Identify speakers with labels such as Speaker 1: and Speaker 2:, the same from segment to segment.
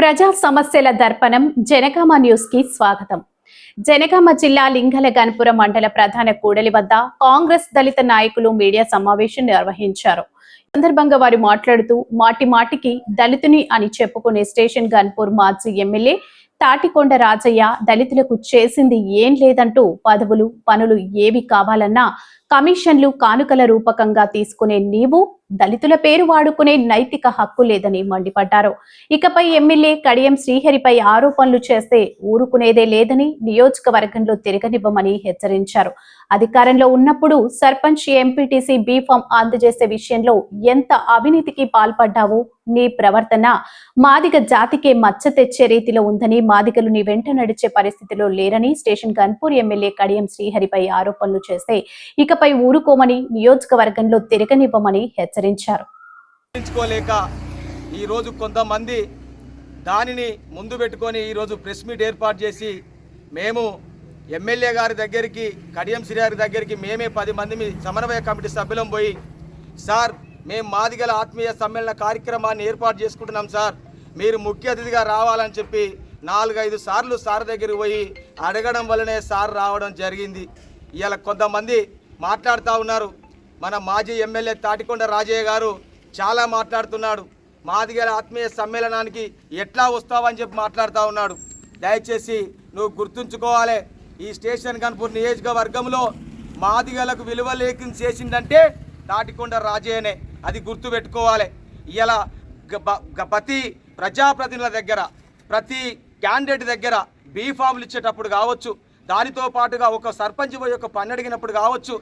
Speaker 1: ప్రజా సమస్యల దర్పణం జనగామ న్యూస్కి స్వాగతం. జనగామ జిల్లా లింగల గన్పురం మండల ప్రధాన కూడలి వద్ద కాంగ్రెస్ దళిత నాయకులు మీడియా సమావేశం నిర్వహించారు. సందర్భంగా వారు మాట్లాడుతూ మాటి మాటికి దళితుని అని చెప్పుకునే స్టేషన్ గన్పూర్ మాజీ ఎమ్మెల్యే తాటికొండ రాజయ్య దళితులకు చేసింది ఏం లేదంటూ పదవులు పనులు ఏవి కావాలన్నా కమిషన్లు కానుకల రూపకంగా తీసుకునే నీవు దళితుల పేరు వాడుకునే నైతిక హక్కు లేదని మండిపడ్డారు. ఇకపై ఎమ్మెల్యే కడియం శ్రీహరిపై ఆరోపణలు చేస్తే ఊరుకునేదే లేదని నియోజకవర్గంలో తిరగనివ్వమని హెచ్చరించారు. అధికారంలో ఉన్నప్పుడు సర్పంచ్ ఎంపీటీసీ బీఫామ్ అందజేసే విషయంలో ఎంత అవినీతికి పాల్పడ్డావు నీ ప్రవర్తన? మాదిగ జాతికే మచ్చ తెచ్చే రీతిలో ఉందని మాదిగలు నీ వెంట నడిచే పరిస్థితిలో లేరని స్టేషన్ గన్పూర్ ఎమ్మెల్యే కడియం శ్రీహరిపై ఆరోపణలు చేస్తే ఇకపై ఊరుకోమని నియోజకవర్గంలో తిరగనివ్వమని హెచ్చరించారు
Speaker 2: తీర్చుకోలేక ఈరోజు కొంతమంది దానిని ముందు పెట్టుకొని ఈరోజు ప్రెస్ మీట్ ఏర్పాటు చేసి మేము ఎమ్మెల్యే గారి దగ్గరికి కడియం శ్రీ గారి దగ్గరికి మేమే పది మంది సమన్వయ కమిటీ సభ్యులం పోయి సార్ మేము మాదిగల ఆత్మీయ సమ్మేళన కార్యక్రమాన్ని ఏర్పాటు చేసుకుంటున్నాం సార్. మీరు ముఖ్య అతిథిగా రావాలని చెప్పి నాలుగైదు సార్లు సార్ దగ్గరికి పోయి అడగడం వల్లనే సార్ రావడం జరిగింది. ఇలా కొంతమంది మాట్లాడుతూ ఉన్నారు. మన మాజీ ఎమ్మెల్యే తాటికొండ రాజయ్య గారు చాలా మాట్లాడుతున్నాడు. మాదిగల ఆత్మీయ సమ్మేళనానికి ఎట్లా వస్తావని చెప్పి మాట్లాడుతూ ఉన్నాడు. దయచేసి నువ్వు గుర్తుంచుకోవాలి ఈ స్టేషన్ కన్పూర్ నియోజకవర్గంలో మాదిగలకు విలువ లేకుండా చేసిందంటే తాటికొండ రాజయ్యనే. అది గుర్తుపెట్టుకోవాలి. ఇలా ప్రతి ప్రజాప్రతినిధుల దగ్గర ప్రతి క్యాండిడేట్ దగ్గర బీఫామ్లు ఇచ్చేటప్పుడు కావచ్చు దానితో పాటుగా ఒక సర్పంచ్ పోయి ఒక పని అడిగినప్పుడు కావచ్చు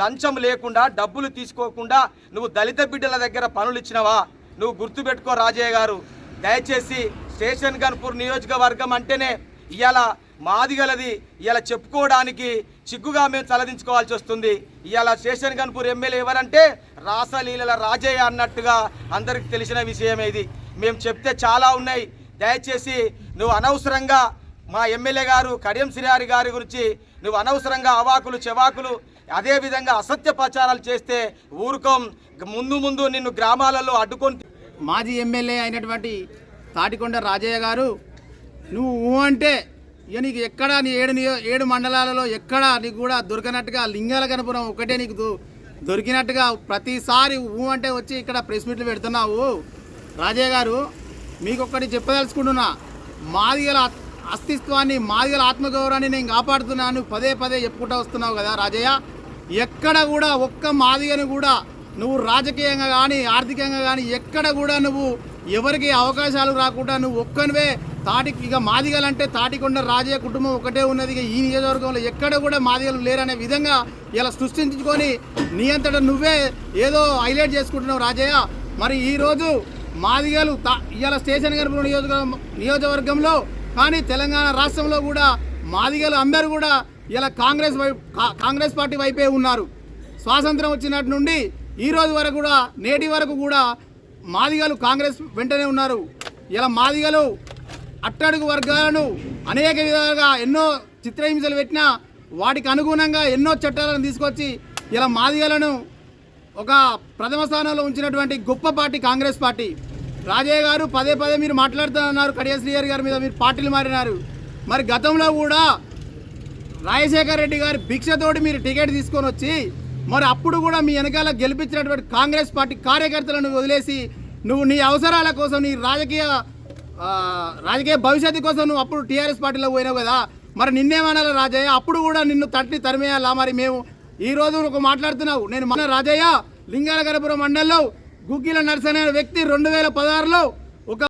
Speaker 2: లంచం లేకుండా డబ్బులు తీసుకోకుండా నువ్వు దళిత బిడ్డల దగ్గర పనులు ఇచ్చినవా? నువ్వు గుర్తుపెట్టుకో రాజయ్య గారు. దయచేసి స్టేషన్ గన్పూర్ నియోజకవర్గం అంటేనే ఇవాళ మాదిగలది ఇలా చెప్పుకోవడానికి చిగ్గుగా మేము తలదించుకోవాల్సి వస్తుంది. ఇలా స్టేషన్ గన్పూర్ ఎమ్మెల్యే ఎవరంటే రాసలీలల రాజయ్య అన్నట్టుగా అందరికి తెలిసిన విషయం ఇది. మేము చెప్తే చాలా ఉన్నాయి. దయచేసి నువ్వు అనవసరంగా మా ఎమ్మెల్యే గారు కడియం శ్రీహారి గారి గురించి నువ్వు అనవసరంగా అవాకులు చెవాకులు అదేవిధంగా అసత్య ప్రచారాలు చేస్తే ఊరుకోం. ముందు ముందు నిన్ను గ్రామాలలో అడ్డుకొని
Speaker 3: మాజీ ఎమ్మెల్యే అయినటువంటి తాటికొండ రాజయ్య గారు నువ్వు అంటే ఇక నీకు ఎక్కడ నీ ఏడు ఏడు మండలాలలో ఎక్కడ నీకు కూడా దొరికినట్టుగా లింగాల కనుపురం ఒకటే నీకు దొ- దొరికినట్టుగా ప్రతిసారి ఊ అంటే వచ్చి ఇక్కడ ప్రెస్ మీట్లు పెడుతున్నావు. రాజయ్య గారు మీకు ఒక్కటి చెప్పదలుచుకుంటున్నా. మాదిగల గల అస్తిత్వాన్ని మాదిగల ఆత్మగౌరవాన్ని నేను కాపాడుతున్నాను. పదే పదే చెప్పుకుంటూ వస్తున్నావు కదా రాజయ్య. ఎక్కడ కూడా ఒక్క మాదిగను కూడా నువ్వు రాజకీయంగా కానీ ఆర్థికంగా కానీ ఎక్కడ కూడా నువ్వు ఎవరికి అవకాశాలు రాకుండా నువ్వు ఒక్కనివే తాటి ఇక మాదిగలంటే తాటికొండ రాజయ్య కుటుంబం ఒకటే ఉన్నది. ఇక ఈ నియోజకవర్గంలో ఎక్కడ కూడా మాదిగలు లేరనే విధంగా ఇలా సృష్టించుకొని నీ అంతటా నువ్వే ఏదో హైలైట్ చేసుకుంటున్నావు రాజయ్య. మరి ఈరోజు మాదిగలు తా ఇవాళ స్టేషన్ గర్భం నియోజకవర్గం నియోజకవర్గంలో కానీ తెలంగాణ రాష్ట్రంలో కూడా మాదిగలు అందరూ కూడా ఇలా కాంగ్రెస్ వైపు కా- కాంగ్రెస్ పార్టీ వైపే ఉన్నారు. స్వాతంత్రం వచ్చినట్టు నుండి ఈ రోజు వరకు కూడా నేటి వరకు కూడా మాదిగలు కాంగ్రెస్ వెంటనే ఉన్నారు. ఇలా మాదిగలు అట్టడుగు వర్గాలను అనేక విధాలుగా ఎన్నో చిత్రహింసలు పెట్టినా వాటికి అనుగుణంగా ఎన్నో చట్టాలను తీసుకొచ్చి ఇలా మాదిగలను ఒక ప్రథమ స్థానంలో ఉంచినటువంటి గొప్ప పార్టీ కాంగ్రెస్ పార్టీ. రాజయ్య గారు పదే పదే మీరు మాట్లాడుతున్నారు కడియ శ్రీహరి గారి మీద మీరు పార్టీలు మారినారు. మరి గతంలో కూడా రాజశేఖర రెడ్డి గారి భిక్షతోటి మీరు టికెట్ తీసుకొని వచ్చి మరి అప్పుడు కూడా మీ వెనకాల గెలిపించినటువంటి కాంగ్రెస్ పార్టీ కార్యకర్తలను వదిలేసి నువ్వు నీ అవసరాల కోసం నీ రాజకీయ రాజకీయ భవిష్యత్తు కోసం నువ్వు అప్పుడు టీఆర్ఎస్ పార్టీలో పోయినావు కదా. మరి నిన్నేమనాలి రాజయ్య? అప్పుడు కూడా నిన్ను తట్టి తరిమేయాలా? మరి మేము ఈ రోజు ఒక మాట్లాడుతున్నావు. నేను మన రాజయ్య లింగాల మండల్లో గుగ్గిల నర్సనే అనే వ్యక్తి రెండు వేల పదహారులో